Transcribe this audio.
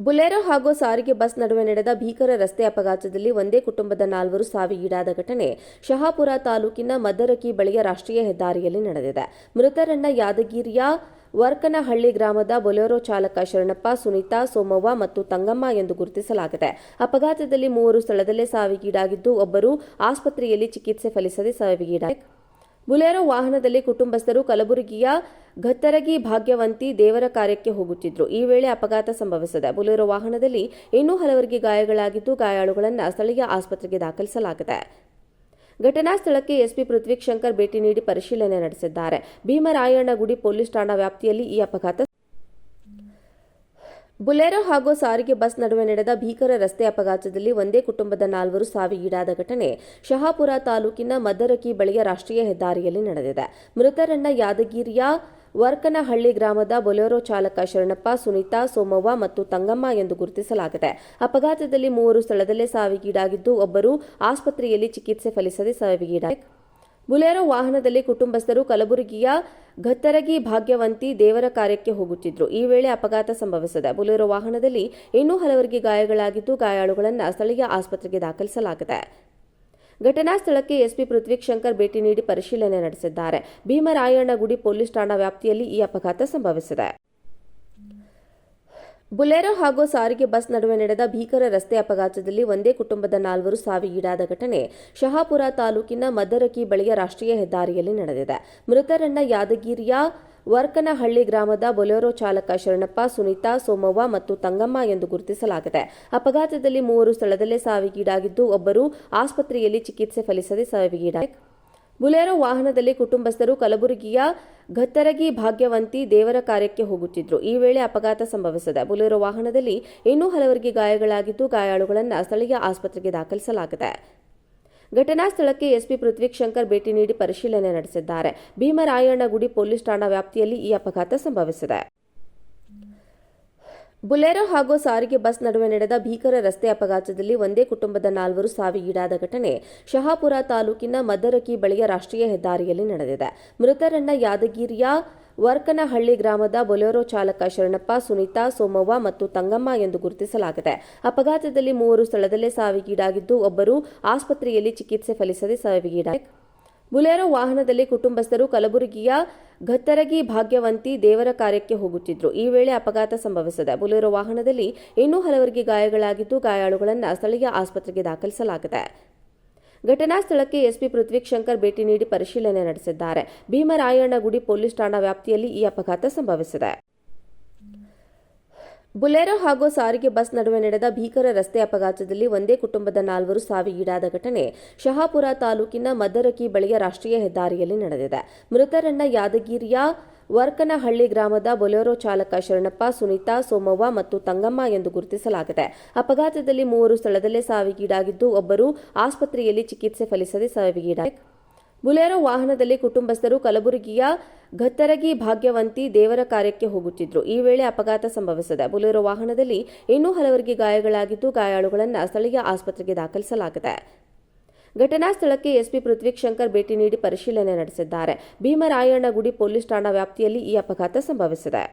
ಬುಲೆರೋ ಹಾಗೂ ಸಾರಿಗೆ ಬಸ್ ನಡುವೆ ನಡೆದ ಭೀಕರ ರಸ್ತೆ ಅಪಘಾತದಲ್ಲಿ ಒಂದೇ ಕುಟುಂಬದ ನಾಲ್ವರು ಸಾವಿಗೀಡಾದ ಘಟನೆ ಶಹಾಪುರ ತಾಲೂಕಿನ ಮದ್ದರಕಿ ಬಳಿಯ ರಾಷ್ಟ್ರೀಯ ಹೆದ್ದಾರಿಯಲ್ಲಿ ನಡೆದಿದೆ. ಮೃತರನ್ನ ಯಾದಗಿರಿಯ ವರ್ಕನಹಳ್ಳಿ ಗ್ರಾಮದ ಬೊಲೆರೋ ಚಾಲಕ ಶರಣಪ್ಪ, ಸುನೀತಾ, ಸೋಮವ್ವ ಮತ್ತು ತಂಗಮ್ಮ ಎಂದು ಗುರುತಿಸಲಾಗಿದೆ. ಅಪಘಾತದಲ್ಲಿ ಮೂವರು ಸ್ಥಳದಲ್ಲೇ ಸಾವಿಗೀಡಾಗಿದ್ದು, ಒಬ್ಬರು ಆಸ್ಪತ್ರೆಯಲ್ಲಿ ಚಿಕಿತ್ಸೆ ಫಲಿಸದೆ ಸಾವಿಗೀಡಾಗಿದೆ ಬುಲೆರೋ ವಾಹನದಲ್ಲಿ ಕುಟುಂಬಸ್ಥರು ಕಲಬುರಗಿಯ ಘತ್ತರಗಿ ಭಾಗ್ಯವಂತಿ ದೇವರ ಕಾರ್ಯಕ್ಕೆ ಹೋಗುತ್ತಿದ್ದರು ಈ ವೇಳೆ ಅಪಘಾತ ಸಂಭವಿಸಿದೆ. ಬುಲೆರೋ ವಾಹನದಲ್ಲಿ ಇನ್ನೂ ಹಲವರಿಗೆ ಗಾಯಗಳಾಗಿದ್ದು ಗಾಯಾಳುಗಳನ್ನು ಸ್ಥಳೀಯ ಆಸ್ಪತ್ರೆಗೆ ದಾಖಲಿಸಲಾಗಿದೆ. ಘಟನಾ ಸ್ಥಳಕ್ಕೆ ಎಸ್ಪಿ ಪೃಥ್ವಿಕ್ ಶಂಕರ್ ಭೇಟಿ ನೀಡಿ ಪರಿಶೀಲನೆ ನಡೆಸಿದ್ದಾರೆ. ಭೀಮರಾಯಣ್ಣಗುಡಿ ಪೊಲೀಸ್ ಠಾಣಾ ವ್ಯಾಪ್ತಿಯಲ್ಲಿ ಈ ಅಪಘಾತ ಬುಲೆರೋ ಹಾಗೂ ಸಾರಿಗೆ ಬಸ್ ನಡುವೆ ನಡೆದ ಭೀಕರ ರಸ್ತೆ ಅಪಘಾತದಲ್ಲಿ ಒಂದೇ ಕುಟುಂಬದ ನಾಲ್ವರು ಸಾವಿಗೀಡಾದ ಘಟನೆ ಶಹಾಪುರ ತಾಲೂಕಿನ ಮದರಕಿ ಬಳಿಯ ರಾಷ್ಟ್ರೀಯ ಹೆದ್ದಾರಿಯಲ್ಲಿ ನಡೆದಿದೆ. ಮೃತರನ್ನ ಯಾದಗಿರಿಯ ವರ್ಕನಹಳ್ಳಿ ಗ್ರಾಮದ ಬೊಲೆರೋ ಚಾಲಕ ಶರಣಪ್ಪ, ಸುನೀತಾ, ಸೋಮವ್ವ ಮತ್ತು ತಂಗಮ್ಮ ಎಂದು ಗುರುತಿಸಲಾಗಿದೆ. ಅಪಘಾತದಲ್ಲಿ ಮೂವರು ಸ್ಥಳದಲ್ಲೇ ಸಾವಿಗೀಡಾಗಿದ್ದು, ಒಬ್ಬರು ಆಸ್ಪತ್ರೆಯಲ್ಲಿ ಚಿಕಿತ್ಸೆ ಫಲಿಸದೆ ಸಾವಿಗೀಡಾಗಿದೆ ಬುಲೆರೋ ವಾಹನದಲ್ಲಿ ಕುಟುಂಬಸ್ಥರು ಕಲಬುರಗಿಯ ಘತ್ತರಗಿ ಭಾಗ್ಯವಂತಿ ದೇವರ ಕಾರ್ಯಕ್ಕೆ ಹೋಗುತ್ತಿದ್ದರು ಈ ವೇಳೆ ಅಪಘಾತ ಸಂಭವಿಸಿದೆ. ಬುಲೆರೋ ವಾಹನದಲ್ಲಿ ಇನ್ನೂ ಹಲವರಿಗೆ ಗಾಯಗಳಾಗಿದ್ದು ಗಾಯಾಳುಗಳನ್ನು ಸ್ಥಳೀಯ ಆಸ್ಪತ್ರೆಗೆ ದಾಖಲಿಸಲಾಗಿದೆ. ಘಟನಾ ಸ್ಥಳಕ್ಕೆ ಎಸ್ಪಿ ಪೃಥ್ವಿಕ್ ಶಂಕರ್ ಭೇಟಿ ನೀಡಿ ಪರಿಶೀಲನೆ ನಡೆಸಿದ್ದಾರೆ. ಭೀಮರಾಯಣ್ಣ ಗುಡಿ ಪೊಲೀಸ್ ಠಾಣಾ ವ್ಯಾಪ್ತಿಯಲ್ಲಿ ಈ ಅಪಘಾತ ಸಂಭವಿಸಿದೆ. ಬುಲೆರೋ ಹಾಗೂ ಸಾರಿಗೆ ಬಸ್ ನಡುವೆ ನಡೆದ ಭೀಕರ ರಸ್ತೆ ಅಪಘಾತದಲ್ಲಿ ಒಂದೇ ಕುಟುಂಬದ ನಾಲ್ವರು ಸಾವಿಗೀಡಾದ ಘಟನೆ ಶಹಾಪುರ ತಾಲೂಕಿನ ಮದ್ದರಕಿ ಬಳಿಯ ರಾಷ್ಟ್ರೀಯ ಹೆದ್ದಾರಿಯಲ್ಲಿ ನಡೆದಿದೆ. ಮೃತರನ್ನ ಯಾದಗಿರಿಯ ವರ್ಕನಹಳ್ಳಿ ಗ್ರಾಮದ ಬೊಲೆರೋ ಚಾಲಕ ಶರಣಪ್ಪ, ಸುನೀತಾ, ಸೋಮವ್ವ ಮತ್ತು ತಂಗಮ್ಮ ಎಂದು ಗುರುತಿಸಲಾಗಿದೆ. ಅಪಘಾತದಲ್ಲಿ ಮೂವರು ಸ್ಥಳದಲ್ಲೇ ಸಾವಿಗೀಡಾಗಿದ್ದು, ಒಬ್ಬರು ಆಸ್ಪತ್ರೆಯಲ್ಲಿ ಚಿಕಿತ್ಸೆ ಫಲಿಸದೆ ಸಾವಿಗೀಡಾಗಿದೆ ಬುಲೆರೋ ವಾಹನದಲ್ಲಿ ಕುಟುಂಬಸ್ಥರು ಕಲಬುರಗಿಯ ಘತ್ತರಗಿ ಭಾಗ್ಯವಂತಿ ದೇವರ ಕಾರ್ಯಕ್ಕೆ ಹೋಗುತ್ತಿದ್ದರು ಈ ವೇಳೆ ಅಪಘಾತ ಸಂಭವಿಸಿದೆ. ಬುಲೆರೋ ವಾಹನದಲ್ಲಿ ಇನ್ನೂ ಹಲವರಿಗೆ ಗಾಯಗಳಾಗಿದ್ದು ಗಾಯಾಳುಗಳನ್ನು ಸ್ಥಳೀಯ ಆಸ್ಪತ್ರೆಗೆ ದಾಖಲಿಸಲಾಗಿದೆ. ಘಟನಾ ಸ್ಥಳಕ್ಕೆ ಎಸ್ಪಿ ಪೃಥ್ವಿಕ್ ಶಂಕರ್ ಭೇಟಿ ನೀಡಿ ಪರಿಶೀಲನೆ ನಡೆಸಿದ್ದಾರೆ. ಭೀಮರಾಯಣ್ಣಗುಡಿ ಪೊಲೀಸ್ ಠಾಣಾ ವ್ಯಾಪ್ತಿಯಲ್ಲಿ ಈ ಅಪಘಾತ ಸಂಭವಿಸಿದೆ. ಬುಲೆರೋ ಹಾಗೂ ಸಾರಿಗೆ ಬಸ್ ನಡುವೆ ನಡೆದ ಭೀಕರ ರಸ್ತೆ ಅಪಘಾತದಲ್ಲಿ ಒಂದೇ ಕುಟುಂಬದ ನಾಲ್ವರು ಸಾವಿಗೀಡಾದ ಘಟನೆ ಶಹಾಪುರ ತಾಲೂಕಿನ ಮದ್ದರಕಿ ಬಳಿಯ ರಾಷ್ಟ್ರೀಯ ಹೆದ್ದಾರಿಯಲ್ಲಿ ನಡೆದಿದೆ. ಮೃತರನ್ನ ಯಾದಗಿರಿಯ ವರ್ಕನಹಳ್ಳಿ ಗ್ರಾಮದ ಬೊಲೆರೋ ಚಾಲಕ ಶರಣಪ್ಪ, ಸುನೀತಾ, ಸೋಮವ್ವ ಮತ್ತು ತಂಗಮ್ಮ ಎಂದು ಗುರುತಿಸಲಾಗಿದೆ. ಅಪಘಾತದಲ್ಲಿ ಮೂವರು ಸ್ಥಳದಲ್ಲೇ ಸಾವಿಗೀಡಾಗಿದ್ದು, ಒಬ್ಬರು ಆಸ್ಪತ್ರೆಯಲ್ಲಿ ಚಿಕಿತ್ಸೆ ಫಲಿಸದೆ ಸಾವಿಗೀಡಾಗಿದೆ ಬುಲೆರೋ ವಾಹನದಲ್ಲಿ ಕುಟುಂಬಸ್ಥರು ಕಲಬುರಗಿಯ ಘತ್ತರಗಿ ಭಾಗ್ಯವಂತಿ ದೇವರ ಕಾರ್ಯಕ್ಕೆ ಹೋಗುತ್ತಿದ್ದರು ಈ ವೇಳೆ ಅಪಘಾತ ಸಂಭವಿಸಿದೆ. ಬುಲೆರೋ ವಾಹನದಲ್ಲಿ ಇನ್ನೂ ಹಲವರಿಗೆ ಗಾಯಗಳಾಗಿದ್ದು, ಗಾಯಾಳುಗಳನ್ನು ಸ್ಥಳೀಯ ಆಸ್ಪತ್ರೆಗೆ ದಾಖಲಿಸಲಾಗಿದೆ. ಘಟನಾ ಸ್ಥಳಕ್ಕೆ ಎಸ್ಪಿ ಪೃಥ್ವಿಕ್ ಶಂಕರ್ ಭೇಟಿ ನೀಡಿ ಪರಿಶೀಲನೆ ನಡೆಸಿದ್ದಾರೆ. ಭೀಮರಾಯಣ್ಣಗುಡಿ ಪೊಲೀಸ್ ಠಾಣಾ ವ್ಯಾಪ್ತಿಯಲ್ಲಿ ಈ ಅಪಘಾತ ಸಂಭವಿಸಿದೆ. ಬುಲೆರೋ ಹಾಗೂ ಸಾರಿಗೆ ಬಸ್ ನಡುವೆ ನಡೆದ ಭೀಕರ ರಸ್ತೆ ಅಪಘಾತದಲ್ಲಿ ಒಂದೇ ಕುಟುಂಬದ ನಾಲ್ವರು ಸಾವಿಗೀಡಾದ ಘಟನೆ ಶಹಾಪುರ ತಾಲೂಕಿನ ಮದ್ದರಕಿ ಬಳಿಯ ರಾಷ್ಟ್ರೀಯ ಹೆದ್ದಾರಿಯಲ್ಲಿ ನಡೆದಿದೆ. ಮೃತರನ್ನ ಯಾದಗಿರಿಯ ವರ್ಕನಹಳ್ಳಿ ಗ್ರಾಮದ ಬೊಲೆರೋ ಚಾಲಕ ಶರಣಪ್ಪ, ಸುನೀತಾ, ಸೋಮವ್ವ ಮತ್ತು ತಂಗಮ್ಮ ಎಂದು ಗುರುತಿಸಲಾಗಿದೆ. ಅಪಘಾತದಲ್ಲಿ ಮೂವರು ಸ್ಥಳದಲ್ಲೇ ಸಾವಿಗೀಡಾಗಿದ್ದು, ಒಬ್ಬರು ಆಸ್ಪತ್ರೆಯಲ್ಲಿ ಚಿಕಿತ್ಸೆ ಫಲಿಸದೆ ಸಾವಿಗೀಡಾಗಿದೆ ಬುಲೆರೋ ವಾಹನದಲ್ಲಿ ಕುಟುಂಬಸ್ಥರು ಕಲಬುರಗಿಯ ಘತ್ತರಗಿ ಭಾಗ್ಯವಂತಿ ದೇವರ ಕಾರ್ಯಕ್ಕೆ ಹೋಗುತ್ತಿದ್ದರು ಈ ವೇಳೆ ಅಪಘಾತ ಸಂಭವಿಸಿದೆ. ಬುಲೆರೋ ವಾಹನದಲ್ಲಿ ಇನ್ನೂ ಹಲವರಿಗೆ ಗಾಯಗಳಾಗಿದ್ದು, ಗಾಯಾಳುಗಳನ್ನು ಸ್ಥಳೀಯ ಆಸ್ಪತ್ರೆಗೆ ದಾಖಲಿಸಲಾಗಿದೆ. ಘಟನಾ ಸ್ಥಳಕ್ಕೆ ಎಸ್ಪಿ ಪೃಥ್ವಿಕ್ ಶಂಕರ್ ಭೇಟಿ ನೀಡಿ ಪರಿಶೀಲನೆ ನಡೆಸಿದ್ದಾರೆ. ಭೀಮರಾಯಣ್ಣಗುಡಿ ಪೊಲೀಸ್ ಠಾಣಾ ವ್ಯಾಪ್ತಿಯಲ್ಲಿ ಈ ಅಪಘಾತ ಸಂಭವಿಸಿದೆ.